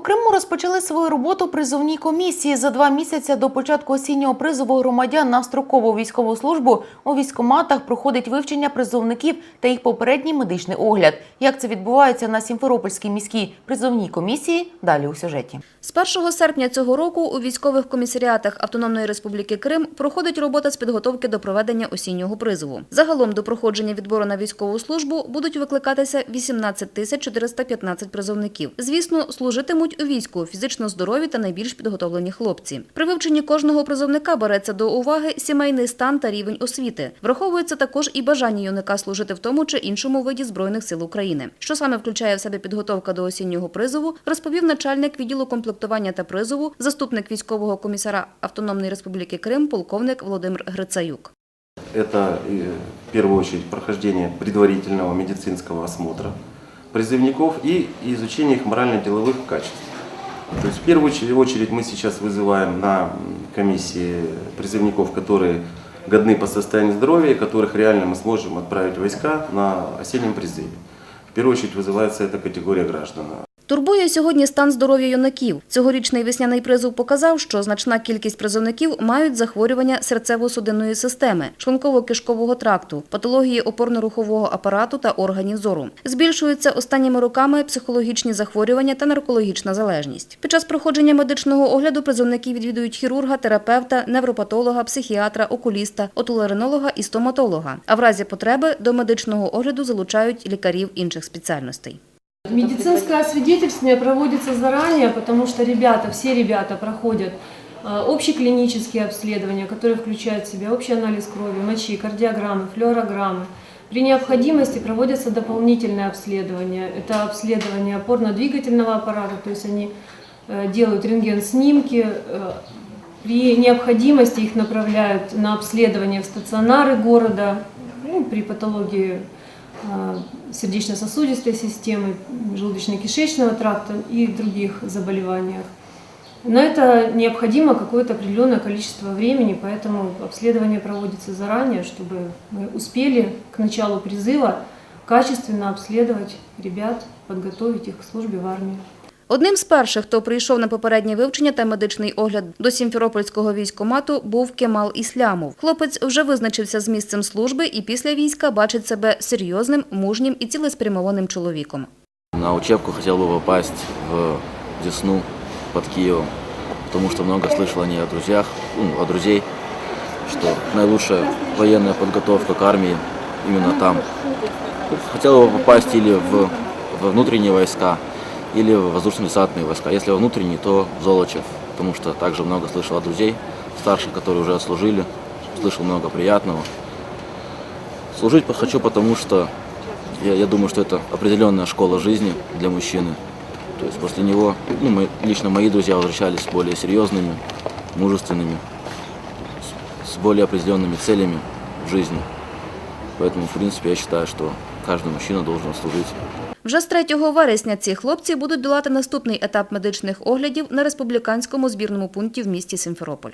Криму розпочали свою роботу призовні комісії. За два місяці до початку осіннього призову громадян на строкову військову службу у військкоматах проходить вивчення призовників та їх попередній медичний огляд. Як це відбувається на Сімферопольській міській призовній комісії? Далі у сюжеті. З 1 серпня цього року у військових комісаріатах Автономної Республіки Крим проходить робота з підготовки до проведення осіннього призову. Загалом до проходження відбору на військову службу будуть викликатися 18 тисяч 415 призовників. Звісно, служитимуть у війську фізично здорові та найбільш підготовлені хлопці. При вивченні кожного призовника береться до уваги сімейний стан та рівень освіти. Враховується також і бажання юнака служити в тому чи іншому виді збройних сил України. Що саме включає в себе підготовка до осіннього призову, розповів начальник відділу комплектування та призову, заступник військового комісара Автономної Республіки Крим, полковник Володимир Грицаюк. Это э, в первую очередь прохождение предварительного медицинского осмотра призывников и изучение их морально-деловых качеств. То есть в первую очередь- мы сейчас вызываем на комиссии призывников, которые годны по состоянию здоровья, которых реально мы сможем отправить войска на осеннем призыве. В первую очередь вызывается эта категория граждан. Турбує сьогодні стан здоров'я юнаків. Цьогорічний весняний призов показав, що значна кількість призовників мають захворювання серцево-судинної системи, шлунково-кишкового тракту, патології опорно-рухового апарату та органів зору. Збільшуються останніми роками психологічні захворювання та наркологічна залежність. Під час проходження медичного огляду призовники відвідують хірурга, терапевта, невропатолога, психіатра, окуліста, отоларинолога і стоматолога. А в разі потреби до медичного огляду залучають лікарів інших спеціальностей. Медицинское освидетельствование проводится заранее, потому что ребята, все ребята проходят э, общеклинические обследования, которые включают в себя общий анализ крови, мочи, кардиограммы, флюорограммы. При необходимости проводятся дополнительные обследования. Это обследование опорно-двигательного аппарата, то есть они э, делают рентген-снимки. э, При необходимости их направляют на обследование в стационары города, ну, при патологии сердечно-сосудистой системы, желудочно-кишечного тракта и других заболеваниях. На это необходимо какое-то определенное количество времени, поэтому обследование проводится заранее, чтобы мы успели к началу призыва качественно обследовать ребят, подготовить их к службе в армии. Одним з перших, хто прийшов на попереднє вивчення та медичний огляд до Сімферопольського військкомату, був Кемал Іслямов. Хлопець вже визначився з місцем служби і після війська бачить себе серйозним, мужнім і цілеспрямованим чоловіком. На учебку хотел бы попасть в Десну под Киевом, потому что много слышал о ней о друзьях, ну, о друзей, что наилучшая военная подготовка к армии именно там. Хотел бы попасть или в, во внутренние войска, Или воздушно-десантные войска. Если во внутренние, то Золочев, потому что также много слышал от друзей старших, которые уже служили, слышал много приятного. Служить хочу, потому что я, я думаю, что это определенная школа жизни для мужчины. То есть после него, ну, мы, лично мои друзья возвращались более серьезными, мужественными, с, с более определенными целями в жизни. Поэтому, в принципе, я считаю, что каждый мужчина має служити. Вже з 3 вересня ці хлопці будуть долати наступний етап медичних оглядів на республіканському збірному пункті в місті Сімферополь.